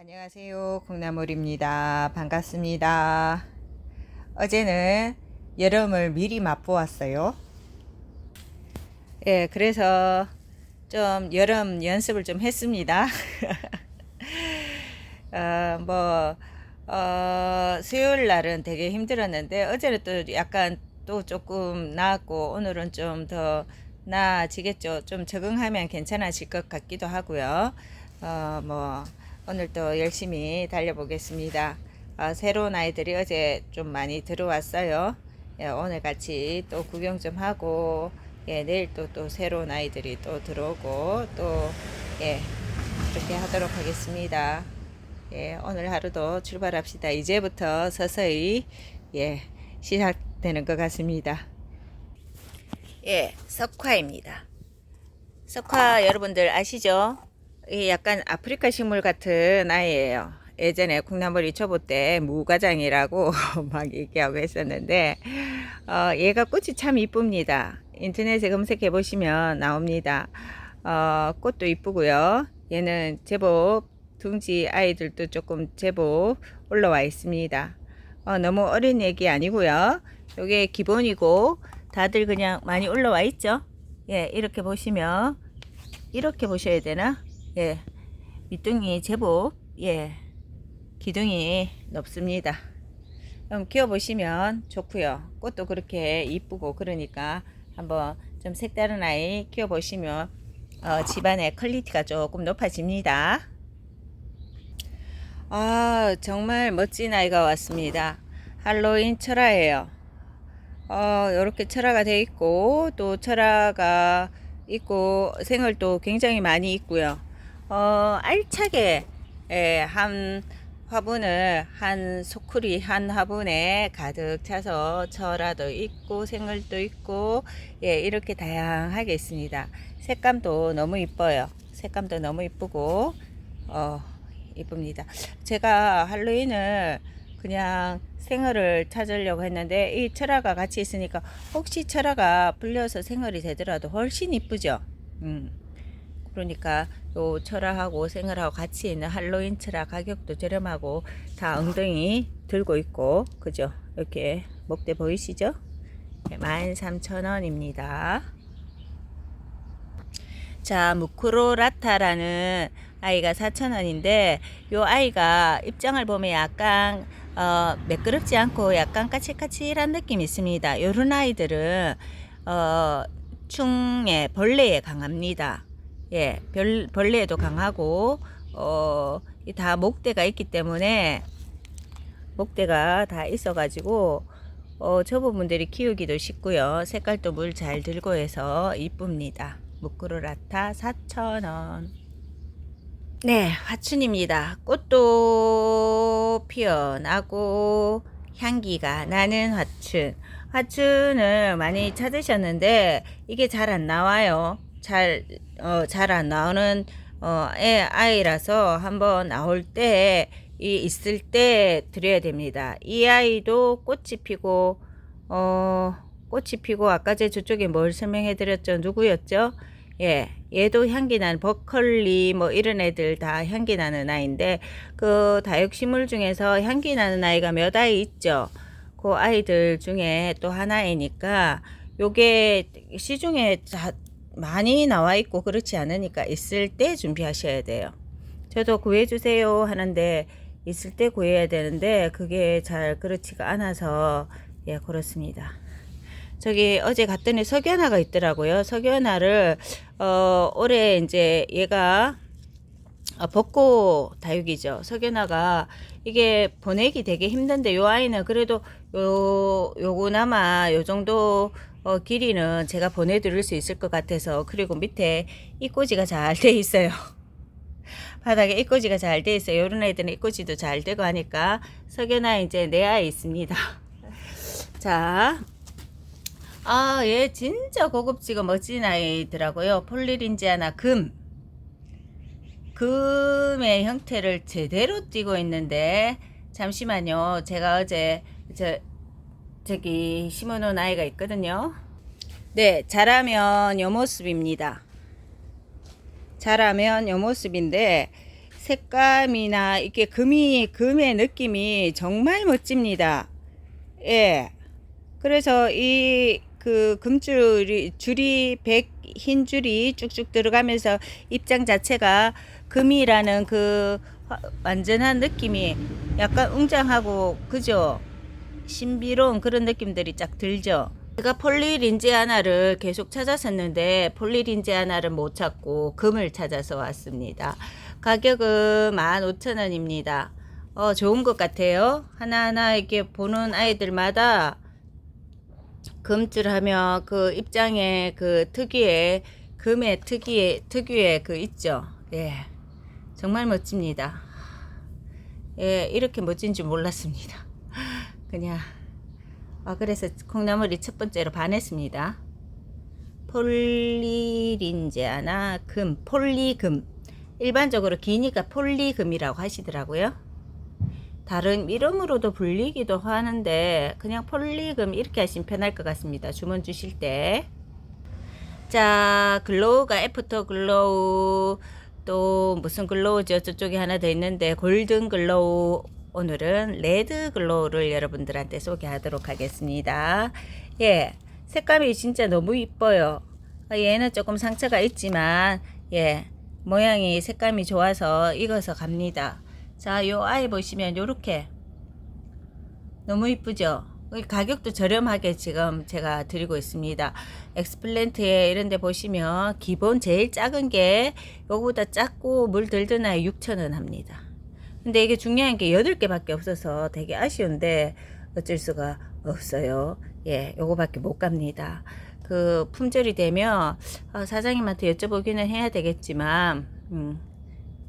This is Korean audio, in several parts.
안녕하세요. 콩나물입니다. 반갑습니다. 어제는 여름을 미리 맛보았어요. 예, 그래서 좀 여름 연습을 좀 했습니다. 어, 뭐, 어, 수요일 날은 되게 힘들었는데, 어제는 또 약간 또 조금 나았고, 오늘은 좀 더 나아지겠죠. 좀 적응하면 괜찮아질 것 같기도 하고요. 어, 뭐, 오늘 또 열심히 달려보겠습니다. 어, 새로운 아이들이 어제 좀 많이 들어왔어요. 예, 오늘 같이 또 구경 좀 하고, 예, 내일 또, 또 새로운 아이들이 또 들어오고, 또, 예, 그렇게 하도록 하겠습니다. 예, 오늘 하루도 출발합시다. 이제부터 서서히, 예, 시작되는 것 같습니다. 예, 석화입니다. 석화 여러분들 아시죠? 이 약간 아프리카 식물 같은 아이예요. 예전에 콩나물 이 초보 때 무가장이라고 막 얘기하고 했었는데 어, 얘가 꽃이 참 이쁩니다. 인터넷에 검색해 보시면 나옵니다. 어, 꽃도 이쁘고요. 얘는 제법 둥지 아이들도 조금 제법 올라와 있습니다. 어, 너무 어린 얘기 아니고요. 요게 기본이고 다들 그냥 많이 올라와 있죠. 예, 이렇게 보시면 이렇게 보셔야 되나? 예, 밑둥이 제법 예 기둥이 높습니다. 그럼 키워보시면 좋고요. 꽃도 그렇게 이쁘고 그러니까 한번 좀 색다른 아이 키워보시면 어, 집안의 퀄리티가 조금 높아집니다. 아 정말 멋진 아이가 왔습니다. 할로윈 철화예요. 어, 이렇게 철화가 돼 있고 또 철화가 있고 생얼도 굉장히 많이 있고요. 어, 알차게 예, 한 화분을 한 소쿠리 한 화분에 가득 차서 철화도 있고 생얼도 있고 예, 이렇게 다양하게 있습니다. 색감도 너무 이뻐요. 색감도 너무 이쁘고 어, 이쁩니다. 제가 할로윈을 그냥 생얼을 찾으려고 했는데 이 철화가 같이 있으니까 혹시 철화가 불려서 생얼이 되더라도 훨씬 이쁘죠. 음. 그러니까 요 철화하고 생얼하고 같이 있는 할로윈 철화 가격도 저렴하고 다 엉덩이 들고 있고 그죠? 이렇게 목대 보이시죠? 13,000원입니다. 자, 무크로라타라는 아이가 4,000원인데 요 아이가 입장을 보면 약간 어, 매끄럽지 않고 약간 까칠까칠한 느낌이 있습니다. 요런 아이들은 어, 충에 벌레에 강합니다. 예, 별, 벌레에도 강하고 어, 이다 목대가 있기 때문에 목대가 다 있어 가지고 어, 저 부분들이 키우기도 쉽고요. 색깔도 물 잘 들고 해서 이쁩니다. 무크로라타 4,000원. 네, 화춘입니다. 꽃도 피어나고 향기가 나는 화춘. 화춘을 많이 찾으셨는데 이게 잘 안 나와요. 잘, 어, 잘 안 나오는 어, 애 아이라서 한번 나올 때, 이 있을 때 드려야 됩니다. 이 아이도 꽃이 피고, 어, 꽃이 피고, 아까 제 저쪽에 뭘 설명해 드렸죠? 누구였죠? 예, 얘도 향기 나는 버컬리 뭐 이런 애들 다 향기 나는 아이인데 그 다육식물 중에서 향기 나는 아이가 몇 아이 있죠. 그 아이들 중에 또 하나이니까 요게 시중에 자, 많이 나와 있고 그렇지 않으니까 있을 때 준비하셔야 돼요. 저도 구해 주세요 하는데 있을 때 구해야 되는데 그게 잘 그렇지가 않아서 예 그렇습니다. 저기 어제 갔더니 석연화가 있더라고요. 석연화를 어 올해 이제 얘가 어, 벚꽃 다육이죠. 석연화가 이게 보내기 되게 힘든데 요 아이는 그래도 요 요거나마 요 정도 어, 길이는 제가 보내드릴 수 있을 것 같아서 그리고 밑에 이꼬지가 잘 돼 있어요. 바닥에 이꼬지가 잘 돼 있어요. 요런 애들은 이꼬지도 잘 되고 하니까 석연화 이제 내 아이 있습니다. 자, 아, 얘 진짜 고급지고 멋진 아이더라고요. 폴리린지아나 금. 금의 형태를 제대로 띠고 있는데, 잠시만요. 제가 어제, 저, 저기, 심어놓은 아이가 있거든요. 네, 자라면 요 모습입니다. 자라면 요 모습인데, 색감이나 이게 금이 금의 느낌이 정말 멋집니다. 예. 그래서 이 그 금줄이 줄이 백 흰 줄이 쭉쭉 들어가면서 입장 자체가 금이라는 그 화- 완전한 느낌이 약간 웅장하고 그죠? 신비로운 그런 느낌들이 쫙 들죠. 제가 폴리린제 하나를 계속 찾았었는데 폴리린제 하나를 못 찾고 금을 찾아서 왔습니다. 가격은 15,000원입니다. 어, 좋은 것 같아요. 하나하나 이렇게 보는 아이들마다 금줄 하면 그 입장에 그 특유의 금의 특유의 특유의 그 있죠. 예. 정말 멋집니다. 예, 이렇게 멋진 줄 몰랐습니다. 그냥 아 그래서 콩나물이 첫 번째로 반했습니다. 폴리린제 하나 금 폴리금 일반적으로 기니까 폴리금이라고 하시더라고요. 다른 이름으로도 불리기도 하는데 그냥 폴리금 이렇게 하시면 편할 것 같습니다. 주문 주실 때. 자, 글로우가 애프터 글로우 또 무슨 글로우죠? 저쪽에 하나 더 있는데 골든 글로우 오늘은 레드 글로우를 여러분들한테 소개하도록 하겠습니다. 예. 색감이 진짜 너무 이뻐요. 아, 얘는 조금 상처가 있지만 예. 모양이 색감이 좋아서 익어서 갑니다. 자, 요 아이 보시면 요렇게 너무 이쁘죠? 이 가격도 저렴하게 지금 제가 드리고 있습니다. 엑스플랜트에 이런 데 보시면 기본 제일 작은 게 요거보다 작고 물 아이 6,000원 합니다. 근데 이게 중요한 게 8개밖에 없어서 되게 아쉬운데 어쩔 수가 없어요. 예, 요거밖에 못 갑니다. 그 품절이 되면 어, 사장님한테 여쭤보기는 해야 되겠지만 음,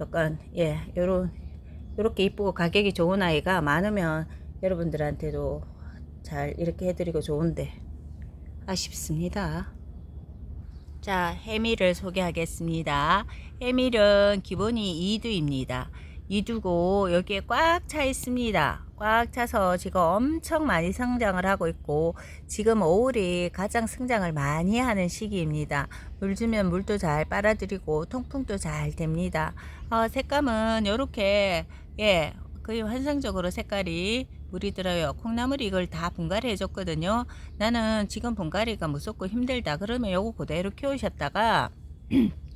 약간 예, 요런 요렇게 이쁘고 가격이 좋은 아이가 많으면 여러분들한테도 잘 이렇게 해드리고 좋은데 아쉽습니다. 자, 해밀을 소개하겠습니다. 해밀은 기본이 2두입니다. 2두고 여기에 꽉 차 있습니다. 꽉 차서 지금 엄청 많이 성장을 하고 있고 지금 5월이 가장 성장을 많이 하는 시기입니다. 물 주면 물도 잘 빨아들이고 통풍도 잘 됩니다. 어, 색감은 이렇게 예 거의 환상적으로 색깔이 물이 들어요. 콩나물이 이걸 다 분갈이 해줬거든요. 나는 지금 분갈이가 무섭고 힘들다. 그러면 요거 그대로 키우셨다가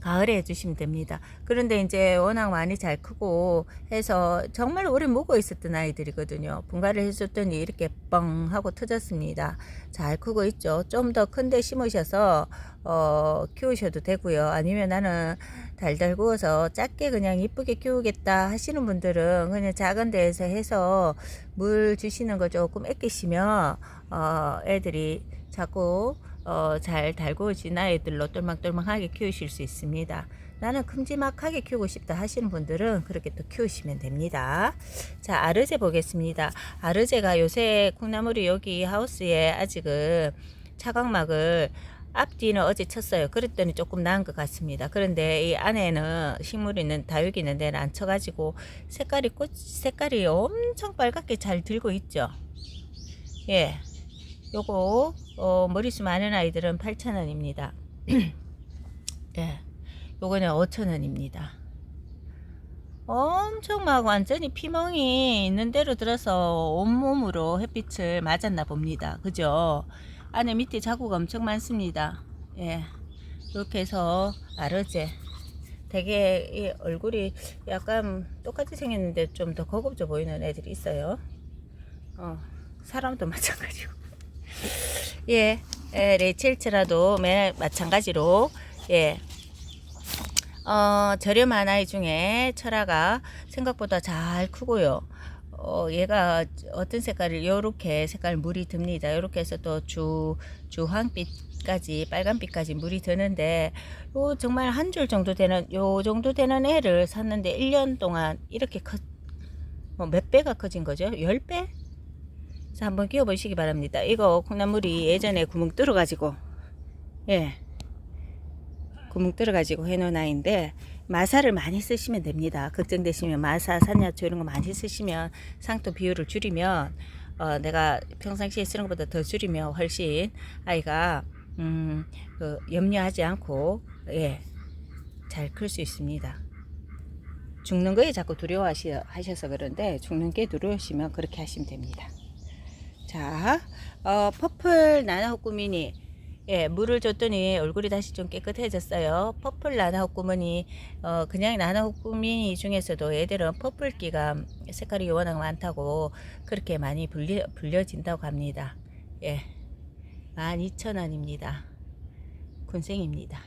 가을에 해주시면 됩니다. 그런데 이제 워낙 많이 잘 크고 해서 정말 오래 먹고 있었던 아이들이거든요. 분갈이 해줬더니 이렇게 뻥 하고 터졌습니다. 잘 크고 있죠. 좀 더 큰데 심으셔서 어, 키우셔도 되고요. 아니면 나는 달달 구워서 작게 그냥 이쁘게 키우겠다 하시는 분들은 그냥 작은 데에서 해서 물 주시는 걸 조금 아끼시면 어, 애들이 자꾸 어, 잘 달구어진 아이들로 똘망똘망하게 키우실 수 있습니다. 나는 큼지막하게 키우고 싶다 하시는 분들은 그렇게 또 키우시면 됩니다. 자, 아르제 보겠습니다. 아르제가 요새 콩나물이 여기 하우스에 아직은 차광막을 앞뒤는 어제 쳤어요. 그랬더니 조금 나은 것 같습니다. 그런데 이 안에는 식물 있는 다육이 있는 데는 안 쳐가지고 색깔이 꽃 색깔이 엄청 빨갛게 잘 들고 있죠. 예, 요거 어, 머리숱 많은 아이들은 8,000원입니다. 예, 요거는 5,000원입니다. 엄청 막 완전히 피멍이 있는 대로 들어서 온몸으로 햇빛을 맞았나 봅니다. 그죠? 안에 밑에 자국 엄청 많습니다. 예. 이렇게 해서 아르제. 되게 이 얼굴이 약간 똑같이 생겼는데 좀더 고급져 보이는 애들이 있어요. 어, 사람도 마찬가지고. 예, 예 레이첼츠라도 매 마찬가지로 예. 어, 저렴한 아이 중에 철화가 생각보다 잘 크고요. 어, 얘가 어떤 색깔을 요렇게 색깔 물이 듭니다. 요렇게 해서 또 주 주황빛까지 빨간빛까지 물이 드는데 요 정말 한 줄 정도 되는 요 정도 되는 애를 샀는데 1년 동안 이렇게 커, 뭐 몇 배가 커진 거죠? 10배? 자, 한번 끼워 보시기 바랍니다. 이거 콩나물이 예전에 구멍 뚫어 가지고 예. 구멍 뚫어 가지고 해 놓은 아이인데 마사를 많이 쓰시면 됩니다. 걱정되시면 마사, 산야초 이런 거 많이 쓰시면 상토 비율을 줄이면 어, 내가 평상시에 쓰는 것보다 더 줄이면 훨씬 아이가 음, 그 염려하지 않고 예, 잘 클 수 있습니다. 죽는 거에 자꾸 두려워하셔서 그런데 죽는 게 두려우시면 그렇게 하시면 됩니다. 자, 어, 퍼플 나나호꾸미니 예, 물을 줬더니 얼굴이 다시 좀 깨끗해졌어요. 퍼플 나나호꾸미니 어, 그냥 나나호꾸미니 중에서도 얘들은 퍼플기가 색깔이 워낙 많다고 그렇게 많이 불려, 불려진다고 합니다. 예, 12,000원입니다. 군생입니다.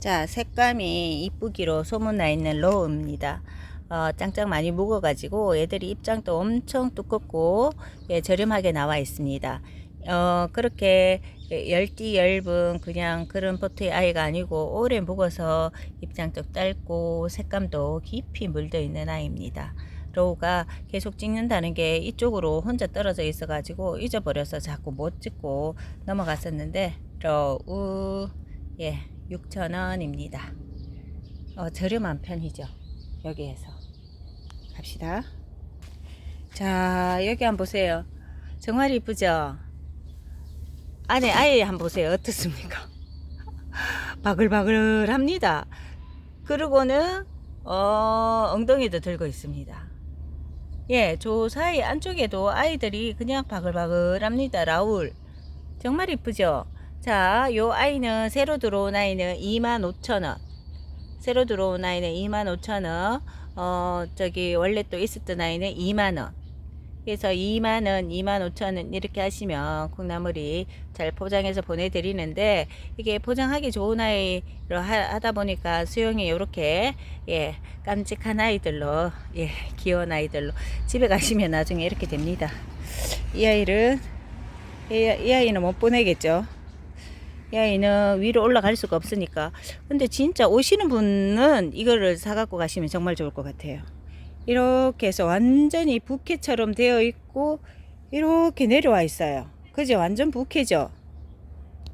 자, 색감이 이쁘기로 소문나 있는 로우입니다. 어, 짱짱 많이 묵어가지고 얘들이 입장도 엄청 두껍고 예, 저렴하게 나와 있습니다. 어, 그렇게 열띠 얇은 그냥 그런 포트의 아이가 아니고 오래 묵어서 입장도 짧고 색감도 깊이 물들어 있는 아이입니다. 로우가 계속 찍는다는 게 이쪽으로 혼자 떨어져 있어 가지고 잊어버려서 자꾸 못 찍고 넘어갔었는데 로우 예 6,000원입니다. 어, 저렴한 편이죠. 여기에서 갑시다. 자 여기 한번 보세요. 정말 이쁘죠? 안에 아예 한번 보세요. 어떻습니까? 바글바글 합니다. 그리고는 어, 엉덩이도 들고 있습니다. 예, 저 사이 안쪽에도 아이들이 그냥 바글바글 합니다. 라울. 정말 이쁘죠? 자, 요 아이는 새로 들어온 아이는 25,000원. 새로 들어온 아이는 25,000원. 어, 저기 원래 또 있었던 아이는 2만원. 그래서 2만원, 25,000원 이렇게 하시면 콩나물이 잘 포장해서 보내드리는데 이게 포장하기 좋은 아이로 하, 다 보니까 수영이 이렇게 예 깜찍한 아이들로 예 귀여운 아이들로 집에 가시면 나중에 이렇게 됩니다. 이 아이를 이, 이 아이는 못 보내겠죠. 이 아이는 위로 올라갈 수가 없으니까. 근데 진짜 오시는 분은 이거를 사갖고 가시면 정말 좋을 것 같아요. 이렇게 해서 완전히 부케처럼 되어 있고, 이렇게 내려와 있어요. 그죠? 완전 부케죠?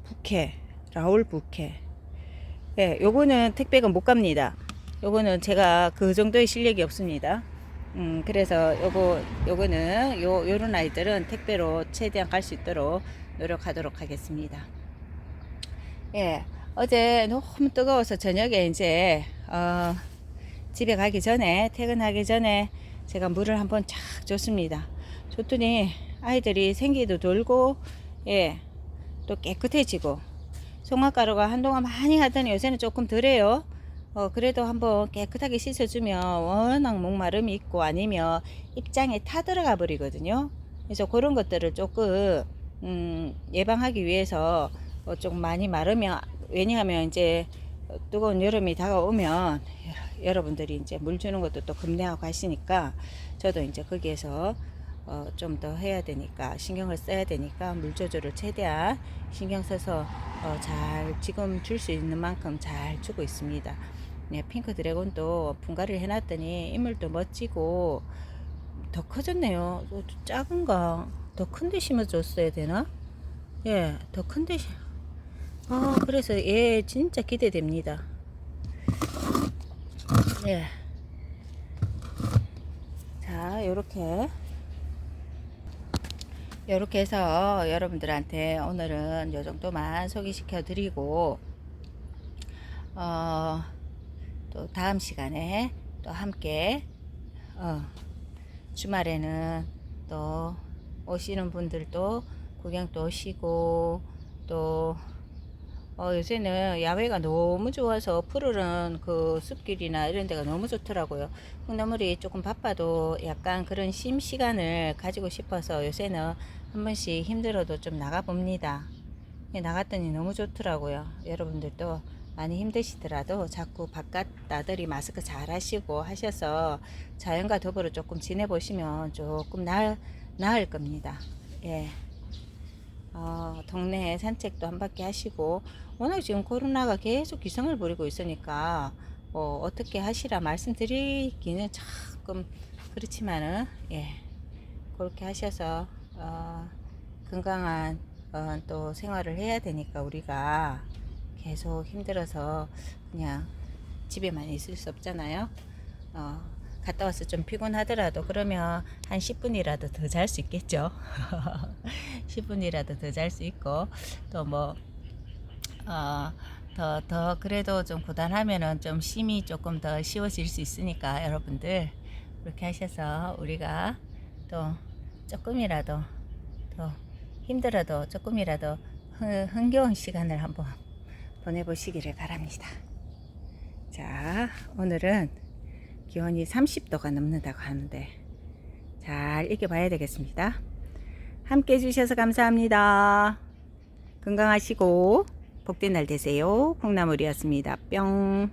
부케. 라울 부케. 예, 요거는 택배가 못 갑니다. 요거는 제가 그 정도의 실력이 없습니다. 음, 그래서 요거, 요거는 요, 요런 아이들은 택배로 최대한 갈 수 있도록 노력하도록 하겠습니다. 예, 어제 너무 뜨거워서 저녁에 이제, 어, 집에 가기 전에, 퇴근하기 전에 제가 물을 한번 쫙 줬습니다. 줬더니 아이들이 생기도 돌고, 예, 또 깨끗해지고, 송화가루가 한동안 많이 하더니 요새는 조금 덜해요. 어, 그래도 한번 깨끗하게 씻어주면 워낙 목마름이 있고 아니면 입장에 타들어가 버리거든요. 그래서 그런 것들을 조금, 음, 예방하기 위해서 어, 좀 많이 마르면, 왜냐하면 이제 뜨거운 여름이 다가오면 여러분들이 이제 물 주는 것도 또 급내하고 하시니까 저도 이제 거기에서 어, 좀 더 해야 되니까 신경을 써야 되니까 물 조절을 최대한 신경 써서 어, 잘 지금 줄 수 있는 만큼 잘 주고 있습니다. 네, 핑크 드래곤도 분갈이를 해놨더니 인물도 멋지고 더 커졌네요. 또 작은 거더큰 데 심어줬어야 되나? 예, 더 큰 데. 심... 아, 그래서 얘 진짜 기대됩니다. 예. 자, 요렇게. 요렇게 해서 여러분들한테 오늘은 요 정도만 소개시켜 드리고, 어, 또 다음 시간에 또 함께, 어, 주말에는 또 오시는 분들도 구경도 오시고, 또 어, 요새는 야외가 너무 좋아서 푸르른 그 숲길이나 이런 데가 너무 좋더라고요. 콩나물이 조금 바빠도 약간 그런 쉼 시간을 가지고 싶어서 요새는 한 번씩 힘들어도 좀 나가봅니다. 예, 나갔더니 너무 좋더라고요. 여러분들도 많이 힘드시더라도 자꾸 바깥 나들이 마스크 잘 하시고 하셔서 자연과 더불어 조금 지내보시면 조금 나을, 나을 겁니다. 예. 어, 동네에 산책도 한 바퀴 하시고 워낙 지금 코로나가 계속 기승을 부리고 있으니까 뭐 어떻게 하시라 말씀드리기는 조금 그렇지만은 예 그렇게 하셔서 어, 건강한 어, 또 생활을 해야 되니까 우리가 계속 힘들어서 그냥 집에만 있을 수 없잖아요. 어, 갔다 와서 좀 피곤하더라도 그러면 한 10분이라도 더 잘 수 있겠죠. 10분이라도 더 잘 수 있고 또 뭐 어, 더, 더 그래도 좀 고단하면은 좀 심이 조금 더 쉬워질 수 있으니까 여러분들 그렇게 하셔서 우리가 또 조금이라도 더 힘들어도 조금이라도 흥- 흥겨운 시간을 한번 보내보시기를 바랍니다. 자, 오늘은 기온이 30도가 넘는다고 하는데 잘 이겨봐야 되겠습니다. 함께 해주셔서 감사합니다. 건강하시고 복된 날 되세요. 콩나물이었습니다. 뿅.